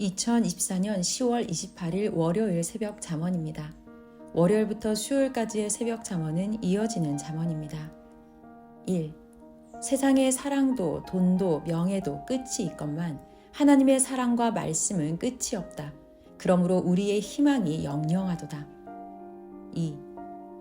2024년 10월 28일 월요일 새벽 잠언입니다. 월요일부터 수요일까지의 새벽 잠언은 이어지는 잠언입니다. 1. 세상의 사랑도 돈도 명예도 끝이 있건만 하나님의 사랑과 말씀은 끝이 없다. 그러므로 우리의 희망이 영영하도다. 2.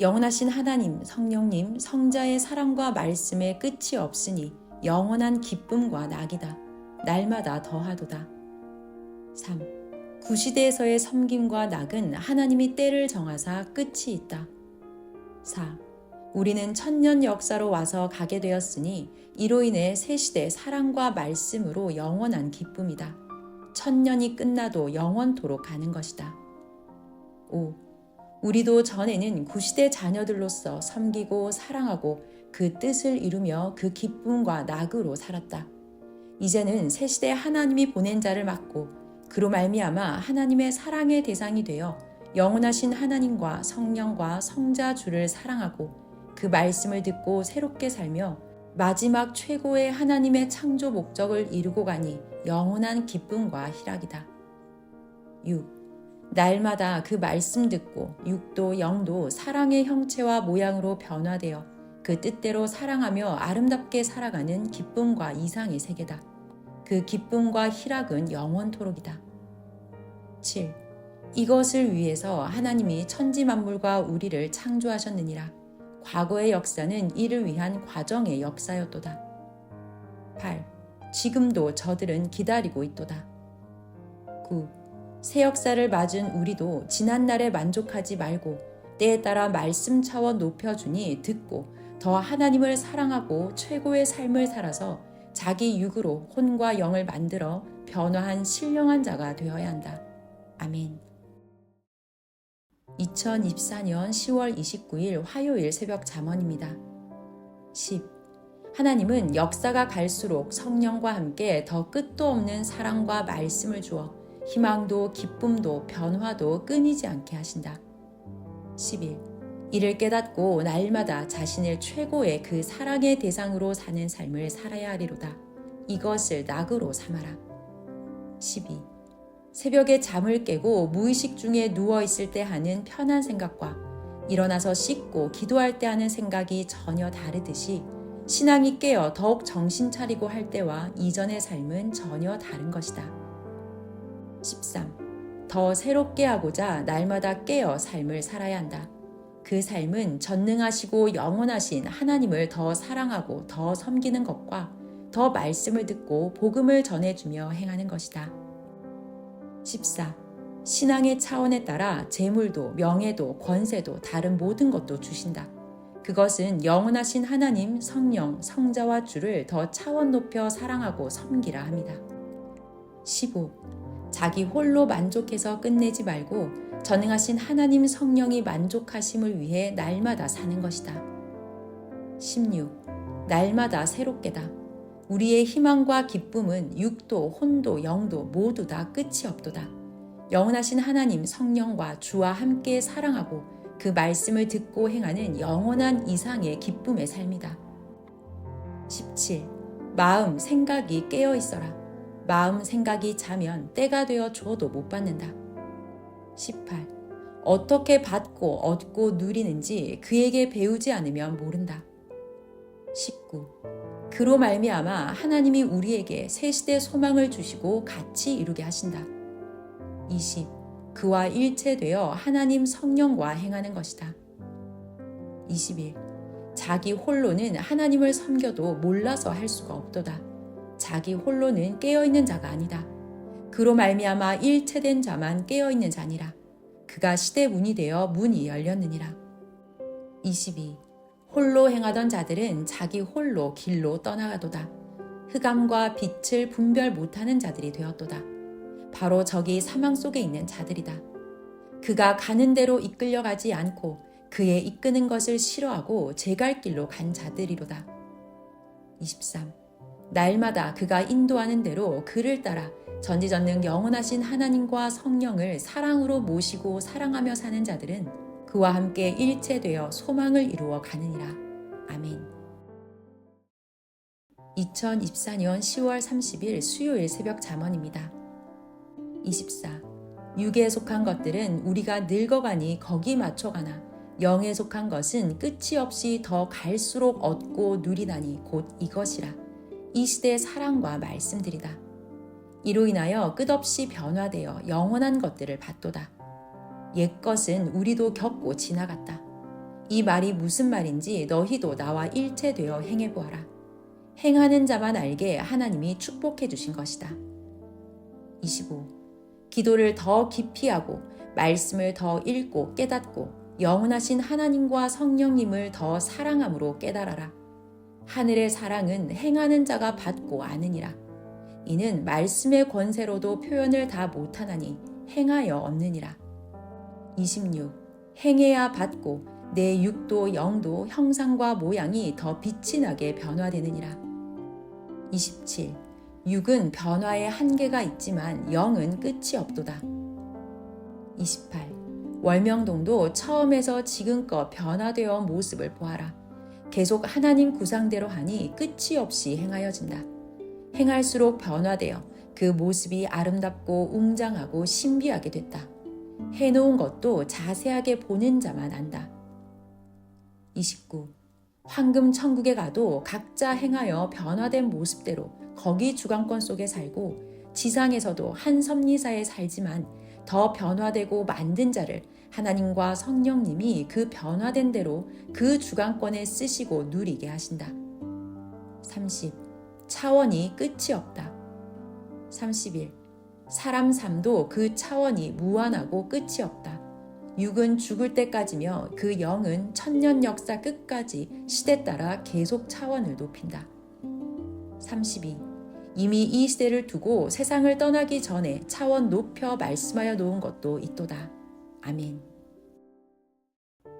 영원하신 하나님, 성령님, 성자의 사랑과 말씀의 끝이 없으니 영원한 기쁨과 낙이다. 날마다 더하도다. 3. 구시대에서의 섬김과 낙은 하나님이 때를 정하사 끝이 있다. 4. 우리는 천년 역사로 와서 가게 되었으니 이로 인해 새 시대 사랑과 말씀으로 영원한 기쁨이다. 천년이 끝나도 영원토록 가는 것이다. 5. 우리도 전에는 구시대 자녀들로서 섬기고 사랑하고 그 뜻을 이루며 그 기쁨과 낙으로 살았다. 이제는 새 시대 하나님이 보낸 자를 맡고 그로 말미암아 하나님의 사랑의 대상이 되어 영원하신 하나님과 성령과 성자 주를 사랑하고 그 말씀을 듣고 새롭게 살며 마지막 최고의 하나님의 창조 목적을 이루고 가니 영원한 기쁨과 희락이다. 6. 날마다 그 말씀 듣고 육도 영도 사랑의 형체와 모양으로 변화되어 그 뜻대로 사랑하며 아름답게 살아가는 기쁨과 이상의 세계다. 그 기쁨과 희락은 영원토록이다. 7. 이것을 위해서 하나님이 천지 만물과 우리를 창조하셨느니라. 과거의 역사는 이를 위한 과정의 역사였도다. 8. 지금도 저들은 기다리고 있도다. 9. 새 역사를 맞은 우리도 지난날에 만족하지 말고 때에 따라 말씀 차원 높여주니 듣고 더 하나님을 사랑하고 최고의 삶을 살아서 자기 육으로 혼과 영을 만들어 변화한 신령한 자가 되어야 한다. 아멘. 2024년 10월 29일 화요일 새벽 잠언입니다. 10. 하나님은 역사가 갈수록 성령과 함께 더 끝도 없는 사랑과 말씀을 주어 희망도 기쁨도 변화도 끊이지 않게 하신다. 11. 이를 깨닫고 날마다 자신을 최고의 그 사랑의 대상으로 사는 삶을 살아야 하리로다. 이것을 낙으로 삼아라. 12. 새벽에 잠을 깨고 무의식 중에 누워 있을 때 하는 편한 생각과 일어나서 씻고 기도할 때 하는 생각이 전혀 다르듯이 신앙이 깨어 더욱 정신 차리고 할 때와 이전의 삶은 전혀 다른 것이다. 13. 더 새롭게 하고자 날마다 깨어 삶을 살아야 한다. 그 삶은 전능하시고 영원하신 하나님을 더 사랑하고 더 섬기는 것과 더 말씀을 듣고 복음을 전해주며 행하는 것이다. 14. 신앙의 차원에 따라 재물도 명예도 권세도 다른 모든 것도 주신다. 그것은 영원하신 하나님, 성령, 성자와 주를 더 차원 높여 사랑하고 섬기라 합니다. 15. 자기 홀로 만족해서 끝내지 말고 전능하신 하나님 성령이 만족하심을 위해 날마다 사는 것이다. 16. 날마다 새롭게다. 우리의 희망과 기쁨은 육도, 혼도, 영도 모두 다 끝이 없도다. 영원하신 하나님 성령과 주와 함께 사랑하고 그 말씀을 듣고 행하는 영원한 이상의 기쁨의 삶이다. 17. 마음, 생각이 깨어 있어라. 마음, 생각이 자면 때가 되어 줘도 못 받는다. 18. 어떻게 받고 얻고 누리는지 그에게 배우지 않으면 모른다. 19. 그로 말미암아 하나님이 우리에게 새 시대 소망을 주시고 같이 이루게 하신다. 20. 그와 일체되어 하나님 성령과 행하는 것이다. 21. 자기 홀로는 하나님을 섬겨도 몰라서 할 수가 없도다. 자기 홀로는 깨어 있는 자가 아니다. 그로 말미암아 일체된 자만 깨어 있는 자니라. 그가 시대 문이 되어 문이 열렸느니라. 22. 홀로 행하던 자들은 자기 홀로 길로 떠나가도다. 흑암과 빛을 분별 못하는 자들이 되었도다. 바로 저기 사망 속에 있는 자들이다. 그가 가는 대로 이끌려가지 않고 그의 이끄는 것을 싫어하고 제 갈 길로 간 자들이로다. 23. 날마다 그가 인도하는 대로 그를 따라 전지전능 영원하신 하나님과 성령을 사랑으로 모시고 사랑하며 사는 자들은 그와 함께 일체되어 소망을 이루어 가느니라. 아멘. 2024년 10월 30일 수요일 새벽 잠언입니다. 24. 육에 속한 것들은 우리가 늙어가니 거기 맞춰가나 영에 속한 것은 끝이 없이 더 갈수록 얻고 누리다니 곧 이것이라. 이 시대의 사랑과 말씀들이다. 이로 인하여 끝없이 변화되어 영원한 것들을 받도다. 옛 것은 우리도 겪고 지나갔다. 이 말이 무슨 말인지 너희도 나와 일체되어 행해 보아라. 행하는 자만 알게 하나님이 축복해 주신 것이다. 25. 기도를 더 깊이 하고 말씀을 더 읽고 깨닫고 영원하신 하나님과 성령님을 더 사랑함으로 깨달아라. 하늘의 사랑은 행하는 자가 받고 아느니라. 이는 말씀의 권세로도 표현을 다 못하나니 행하여 얻느니라. 26. 행해야 받고 내 육도 영도 형상과 모양이 더 빛이 나게 변화되느니라. 27. 육은 변화의 한계가 있지만 영은 끝이 없도다. 28. 월명동도 처음에서 지금껏 변화되어 온 모습을 보아라. 계속 하나님 구상대로 하니 끝이 없이 행하여진다. 행할수록 변화되어 그 모습이 아름답고 웅장하고 신비하게 됐다. 해놓은 것도 자세하게 보는 자만 안다. 29. 황금 천국에 가도 각자 행하여 변화된 모습대로 거기 주관권 속에 살고 지상에서도 한 섭리사에 살지만 더 변화되고 만든 자를 하나님과 성령님이 그 변화된 대로 그 주관권에 쓰시고 누리게 하신다. 30. 차원이 끝이 없다. 31. 사람 삶도 그 차원이 무한하고 끝이 없다. 육은 죽을 때까지며 그 영은 천년 역사 끝까지 시대 따라 계속 차원을 높인다. 32. 이미 이 시대를 두고 세상을 떠나기 전에 차원 높여 말씀하여 놓은 것도 있도다. 아멘.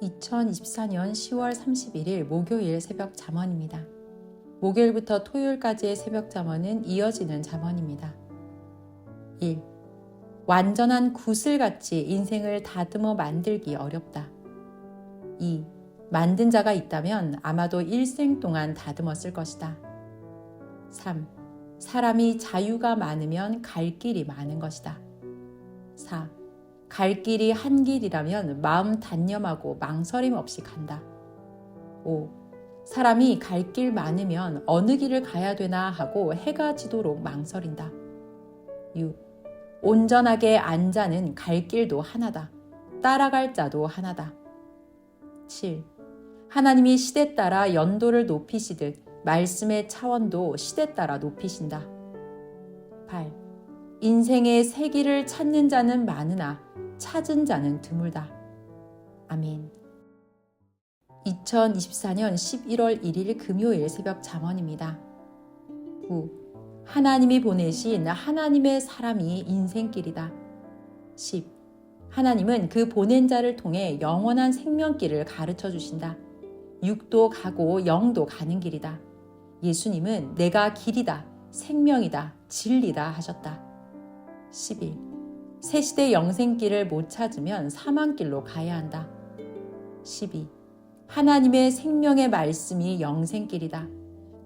2024년 10월 31일 목요일 새벽 잠언입니다. 목요일부터 토요일까지의 새벽 잠언은 이어지는 잠언입니다. 1. 완전한 구슬같이 인생을 다듬어 만들기 어렵다. 2. 만든 자가 있다면 아마도 일생 동안 다듬었을 것이다. 3. 사람이 자유가 많으면 갈 길이 많은 것이다. 4. 갈 길이 한 길이라면 마음 단념하고 망설임 없이 간다. 5. 사람이 갈 길 많으면 어느 길을 가야 되나 하고 해가 지도록 망설인다. 6. 온전하게 안 자는 갈 길도 하나다. 따라갈 자도 하나다. 7. 하나님이 시대 따라 연도를 높이시듯 말씀의 차원도 시대 따라 높이신다. 8. 인생의 새 길을 찾는 자는 많으나 찾은 자는 드물다. 아멘. 2024년 11월 1일 금요일 새벽 잠언입니다. 9. 하나님이 보내신 하나님의 사람이 인생길이다. 10. 하나님은 그 보낸 자를 통해 영원한 생명길을 가르쳐 주신다. 육도 가고 영도 가는 길이다. 예수님은 내가 길이다, 생명이다, 진리다 하셨다. 11. 새 시대 영생길을 못 찾으면 사망길로 가야 한다. 12. 하나님의 생명의 말씀이 영생길이다.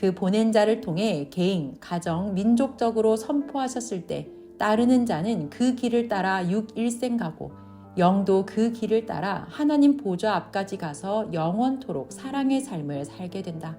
그 보낸 자를 통해 개인, 가정, 민족적으로 선포하셨을 때 따르는 자는 그 길을 따라 육일생 가고 영도 그 길을 따라 하나님 보좌 앞까지 가서 영원토록 사랑의 삶을 살게 된다.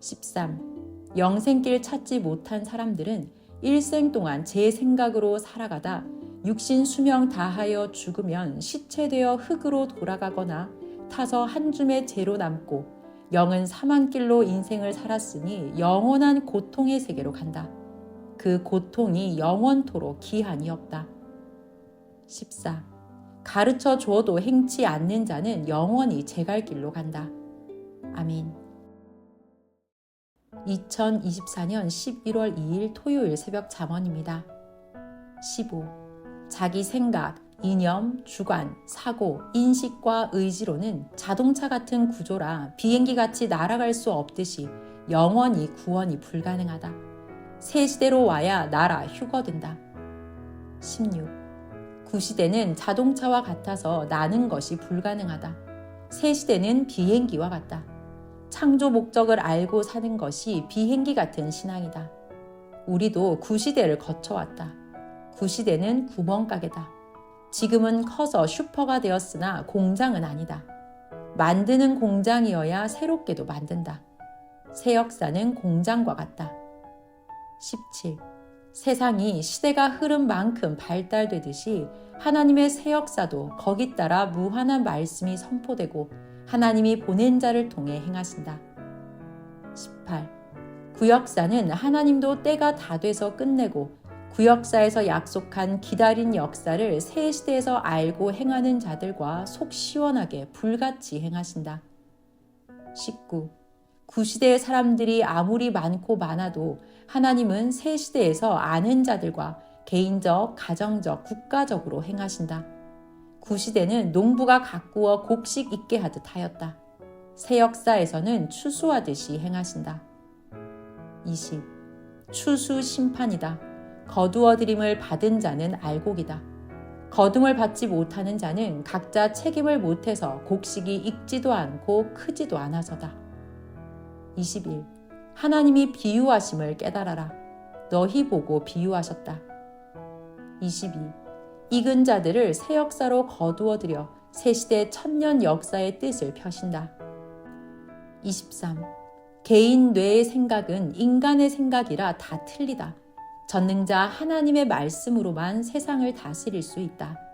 13. 영생길 찾지 못한 사람들은 일생 동안 제 생각으로 살아가다 육신 수명 다하여 죽으면 시체되어 흙으로 돌아가거나 타서 한 줌의 죄로 남고 영은 사망길로 인생을 살았으니 영원한 고통의 세계로 간다. 그 고통이 영원토록 기한이 없다. 14. 가르쳐 주어도 행치 않는 자는 영원히 제갈 길로 간다. 아멘. 2024년 11월 2일 토요일 새벽 잠언입니다. 15. 자기 생각, 이념, 주관, 사고, 인식과 의지로는 자동차 같은 구조라 비행기 같이 날아갈 수 없듯이 영원히 구원이 불가능하다. 새 시대로 와야 나라 휴거된다. 16. 구시대는 자동차와 같아서 나는 것이 불가능하다. 새 시대는 비행기와 같다. 창조 목적을 알고 사는 것이 비행기 같은 신앙이다. 우리도 구시대를 거쳐왔다. 구시대는 구멍가게다. 지금은 커서 슈퍼가 되었으나 공장은 아니다. 만드는 공장이어야 새롭게도 만든다. 새 역사는 공장과 같다. 17. 세상이 시대가 흐른 만큼 발달되듯이 하나님의 새 역사도 거기 따라 무한한 말씀이 선포되고 하나님이 보낸 자를 통해 행하신다. 18. 구역사는 하나님도 때가 다 돼서 끝내고 구역사에서 약속한 기다린 역사를 새 시대에서 알고 행하는 자들과 속 시원하게 불같이 행하신다. 19. 구시대의 사람들이 아무리 많고 많아도 하나님은 새 시대에서 아는 자들과 개인적, 가정적, 국가적으로 행하신다. 구시대는 농부가 가꾸어 곡식 있게 하듯 하였다. 새 역사에서는 추수하듯이 행하신다. 20. 추수 심판이다. 거두어들임을 받은 자는 알곡이다. 거둠을 받지 못하는 자는 각자 책임을 못해서 곡식이 익지도 않고 크지도 않아서다. 21. 하나님이 비유하심을 깨달아라. 너희 보고 비유하셨다. 22. 익은 자들을 새 역사로 거두어들여 새 시대 천년 역사의 뜻을 펴신다. 23. 개인 뇌의 생각은 인간의 생각이라 다 틀리다. 전능자 하나님의 말씀으로만 세상을 다스릴 수 있다.